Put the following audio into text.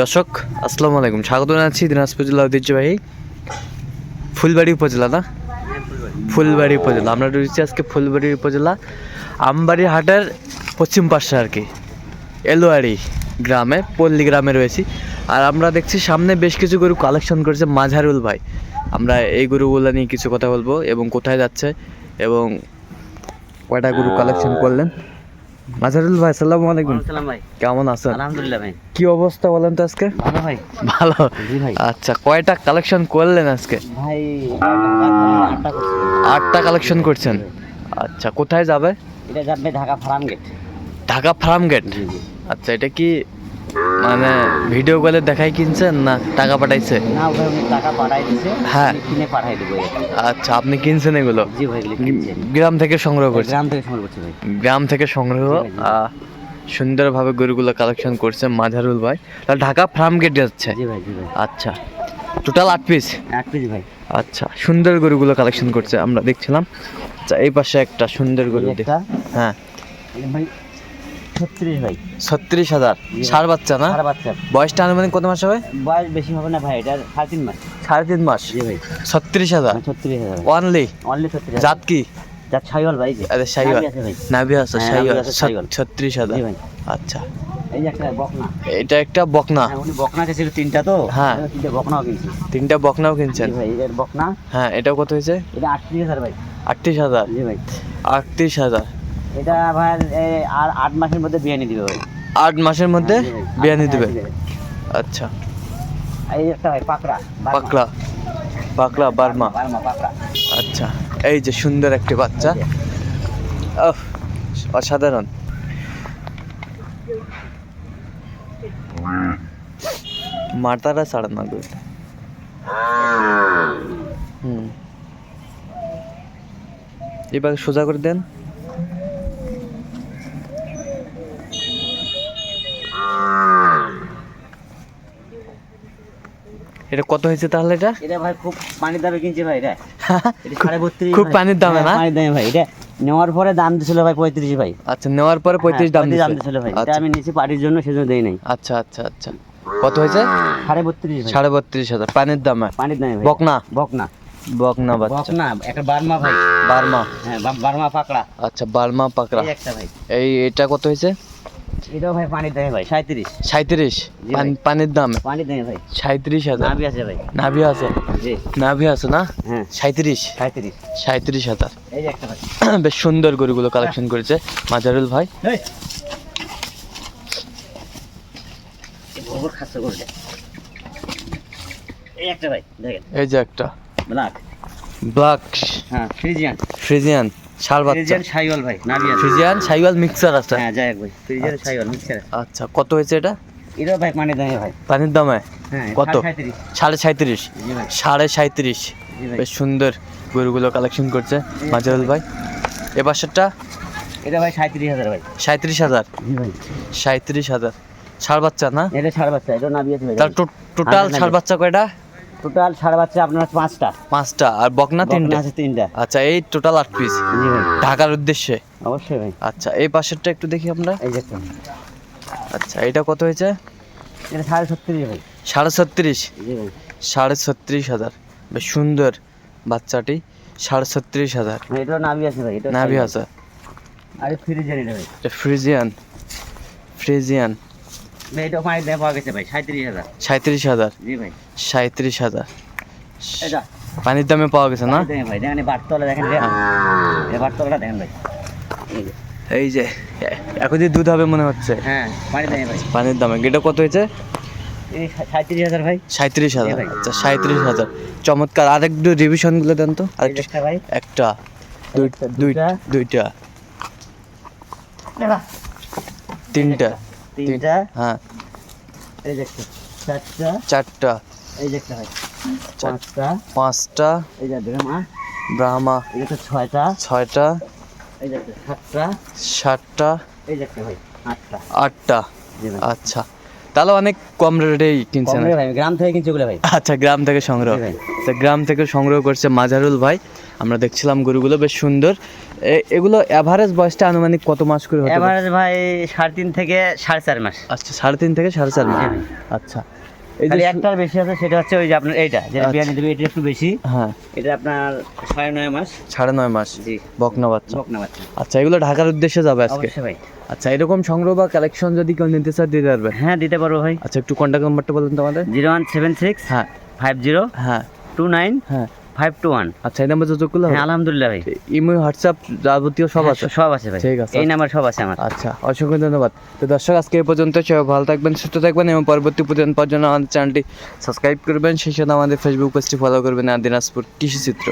দর্শক, আসসালামু আলাইকুম। স্বাগত জানাচ্ছি দিনাজপুর জেলা ঐতিহ্যবাহী ফুলবাড়ি উপজেলা, না? ফুলবাড়ি উপজেলা। আমরা রয়েছি আজকে ফুলবাড়ি উপজেলা, আমবাড়ি হাটের পশ্চিম পাশে আর কি, এলোয়ারি গ্রামে, পল্লী গ্রামে রয়েছি। আর আমরা দেখছি সামনে বেশ কিছু গরু কালেকশন করেছে মাঝারুল ভাই। আমরা এই গরুগুলো নিয়ে কিছু কথা বলব এবং কোথায় যাচ্ছে এবং কয়টা গরু কালেকশন করলেন। মাঝারুল ভাই আসসালামু আলাইকুম। ভাই। কেমন আছেন? আলহামদুলিল্লাহ ভাই। কি অবস্থা বলেন তো আজকে? ভালো ভাই। ভালো। আচ্ছা কয়টা কালেকশন করলেন আজকে? ভাই আটটা কালেকশন করছেন? আচ্ছা কোথায় যাবে? এটা যাবে Dhaka farm gate. Dhaka farm gate? আচ্ছা এটা কি মানে ভিডিও কলে দেখাই কিনছেন না টাকা পাঠাইছে? না ওখানে উনি টাকা পাঠাই হ্যাঁ। কিনে পাঠাই দেবো। আচ্ছা আপনি কিনছেন এগুলো? জি ভাই এগুলো কিনছে। গ্রাম থেকে সংগ্রহ করছেন? গ্রাম থেকে সংগ্রহ করছি ভাই। গ্রাম থেকে সংগ্রহ? ভাই, সুন্দরভাবে গরুগুলো কালেকশন করছে মাঝারুল ভাই। তাহলে ঢাকা ফার্ম গেট যাচ্ছে? জি ভাই জি ভাই। আচ্ছা টোটাল আট পিস এক কেজি ভাই। আচ্ছা সুন্দর গরুগুলো কালেকশন করছে আমরা দেখছিলাম। আচ্ছা এই পাশে একটা সুন্দর গরু দেখ হ্যাঁ। ভাই ছত্রিশ ভাই। ছত্রিশ হাজার। সার বাচ্চা না? বাচ্চা। বয়সটা আনুমানিক কত মাস হবে বয়স বেশি হবে না ভাই এটা সাড়ে তিন মাস। সাড়ে তিন মাস? জি ভাই। ছত্রিশ হাজার? ছত্রিশ হাজার। ওয়ানলি অনলি ছত্রিশ জাত কি? জাত ছাইওয়াল ভাই আরে নাভি আছে হ্যাঁ, শাহিওয়াল নাভি আছে শাহিওয়াল। ছত্রিশ হাজার। আচ্ছা। এটা একটা বকনা। হ্যাঁ, বকনা ছিল তিনটা তো। হ্যাঁ। তিনটা বকনাও কিনছি। তিনটা বকনাও কিনছেন? ভাই এর বকনা। হ্যাঁ এটা কত হয়েছে? এটা আটত্রিশ হাজার ভাই। আটত্রিশ হাজার। জি ভাই। আটত্রিশ হাজার। এটা ভাই আর আট মাসের মধ্যে বিয়ে নিয়ে দিবে ভাই। আট মাসের মধ্যে হ্যাঁ, বিয়ানি দিবে? আচ্ছা। এই একটা ভাই পাকড়া। পাকড়া। পাকড়া বার্মা। বার্মা আচ্ছা এই যে সুন্দর একটি বাচ্চা। অসাধারণ। মারতারা ছাড়া না গো হুম। এবার সোজা করে দেন। এটা কত হয়েছে তাহলে এটা? এটা ভাই খুব পানির দামে কিনছে ভাই এটা। এটা সাড়ে বত্রিশ খুব পানির দামে হ্যাঁ, না? পানির দামে ভাই এটা নেওয়ার পরে দাম দিছিল ভাই পঁয়ত্রিশ ভাই। আচ্ছা নেওয়ার পরে পঁয়ত্রিশ হ্যাঁ, দাম দিছিল ভাই। এটা আচ্ছা। আমি নিয়েছি পার্টির জন্য সেজন্য দেই নাই। আচ্ছা আচ্ছা আচ্ছা। কত হয়েছে? সাড়ে বত্রিশ সাড়ে বত্রিশ হাজার। পানির দামে পানির দামে বকনা? বকনা। বকনা বাচ্চা। বকনা একটা বার্মা ভাই। বার্মা? হ্যাঁ বার্মা পাকড়া। আচ্ছা বার্মা পাকড়া। এই একটা ভাই। এই এটা কত হয়েছে? এটাও ভাই পানির দামে ভাই সাঁত্রিশ সাঁত্রিশ পানির দামে? পানির দামে ভাই। সাঁত্রিশ হাজার। নাভি আছে ভাই। নাভি আছে? জি। নাভি আছে না? হ্যাঁ। সাঁত্রিশ সাঁত্রিশ সাঁত্রিশ হাজার। এই যে একটা ভাই। বেশ সুন্দর গরুগুলো কালেকশন করেছে মাজারুল ভাই। এই। যে একটা। ব্ল্যাক ব্ল্যাক হ্যাঁ ফ্রিজিয়ান ফ্রিজিয়ান ষাড় বাচ্চা। ফ্রিজিয়ান সাইওয়াল ভাই নাভি ফ্রিজিয়ান সাইওয়াল মিক্সার আছে? হ্যাঁ যাই ভাই ফ্রিজিয়ান সাইওয়াল মিক্সার আচ্ছা কত হয়েছে এটা? এটাও ভাই পানির দামে ভাই। পানির দামে? হ্যাঁ কত? সাড়ে সাঁত্রিশ। সাড়ে সাঁত্রিশ? বেশ সুন্দর গরুগুলো কালেকশন করছে মাজারুল ভাই। এ এটা ভাই সাঁত্রিশ হাজার ভাই। সাঁত্রিশ হাজার? সাঁত্রিশ হাজার। ষাড় বাচ্চা না? এটা বাচ্চা তার টোটাল ষাড় বাচ্চা কয়টা? টোটাল সাড়ে বাচ্চা আপনার পাঁচটা। পাঁচটা আর বকনা তিনটা? আছে তিনটা। আচ্ছা এই টোটাল আট পিস ঢাকার উদ্দেশ্যে? অবশ্যই ভাই। আচ্ছা এই পাশেরটা একটু দেখি আমরা। এই যে আচ্ছা এটা কত হয়েছে? এটা সাড়ে ছত্রিশ ভাই। সাড়ে ছত্রিশ? সাড়ে ছত্রিশ হাজার। বেশ সুন্দর বাচ্চাটি সাড়ে ছত্রিশ হাজার। ভাই, এটাও নাভি আছে ভাই এটা নাভি আছে। আরে ফ্রিজিয়ান এটা ভাই। এটা ফ্রিজিয়ান। ফ্রিজিয়ান। এটা পাওয়া গেছে ভাই সাঁত্রিশ হাজার। সাঁত্রিশ হাজার? জি ভাই। সাঁত্রিশ হাজার। এটা পানির দামে পাওয়া গেছে না? ভাই দেখেন দেখেন ভাই। এই যে। এখন যে দুধ হবে মনে হচ্ছে। হ্যাঁ পানির দামে ভাই। পানির দামে। এটা কত হয়েছে? সাঁত্রিশ হাজার ভাই। সাঁত্রিশ হাজার। ভাই। আচ্ছা সাঁত্রিশ হাজার। চমৎকার। আরেকটু রিভিশনগুলো দেন তো। একটা ভাই। একটা দুই দুইটা। দুইটা। তিনটা। তিনটা হ্যাঁ। এই যে চারটা চারটা। এই যে একটা ভাই চার- পাঁচটা এই যে ব্রহ্মা ব্রাহ্মা। এই একটা ছয়টা ছয়টা। এই একটা সাতটা সাতটা। এই যে একটা ভাই আটটা। আটটা আচ্ছা। তাহলে অনেক কম রেটেই কিনছেন গ্রাম থেকে কিনছি ভাই। আচ্ছা গ্রাম থেকে সংগ্রহ। আচ্ছা গ্রাম থেকে সংগ্রহ করছে মাজারুল ভাই। আমরা দেখছিলাম গরুগুলো বেশ সুন্দর। এগুলো অ্যাভারেজ বয়সটা আনুমানিক কত মাস করে পারে? ভাই সাড়ে তিন থেকে সাড়ে চার মাস। আচ্ছা সাড়ে তিন থেকে সাড়ে চার মাস। হ্যাঁ। আচ্ছা। এই যে একটার বেশি আছে সেটা হচ্ছে ওই যে আপনার এইটা যেটা আচ্ছা। বিয়ানি দেবে এটা একটু বেশি। হ্যাঁ। এটা আপনার সাড়ে নয় মাস। সাড়ে নয় মাস। জি। বকনা বাচ্চা। বকনা বাচ্চা। আচ্ছা এগুলো ঢাকার উদ্দেশ্যে যাবে আজকে? ভাই। আচ্ছা এরকম সংগ্রহ বা কালেকশন যদি কেউ নিতে চায় দিতে পারবে? হ্যাঁ দিতে পারব ভাই। আচ্ছা একটু কন্ট্যাক্ট নাম্বারটা বলুন তো আমাদের। জিরো ওয়ান সেভেন সিক্স হ্যাঁ। ফাইভ জিরো হ্যাঁ। টু নাইন হ্যাঁ। ফাইভ টু ওয়ান আচ্ছা এই নাম্বার যোগাযোগ করলে? হ্যাঁ আলহামদুলিল্লাহ ভাই। ইমো হোয়াটসঅ্যাপ যাবতীয় সব হ্যাঁ, আছে? সব আছে ভাই। ঠিক আছে। এই নাম্বার সব আছে আমার। আচ্ছা অসংখ্য ধন্যবাদ। তো দর্শক আজকে এই পর্যন্ত সবাই ভালো থাকবেন সুস্থ থাকবেন এবং পরবর্তী প্রতিদিন পর্যন্ত আমাদের চ্যানেলটি সাবস্ক্রাইব করবেন। সেই সাথে আমাদের ফেসবুক পেজটি ফলো করবেন আর দিনাজপুর কৃষি চিত্র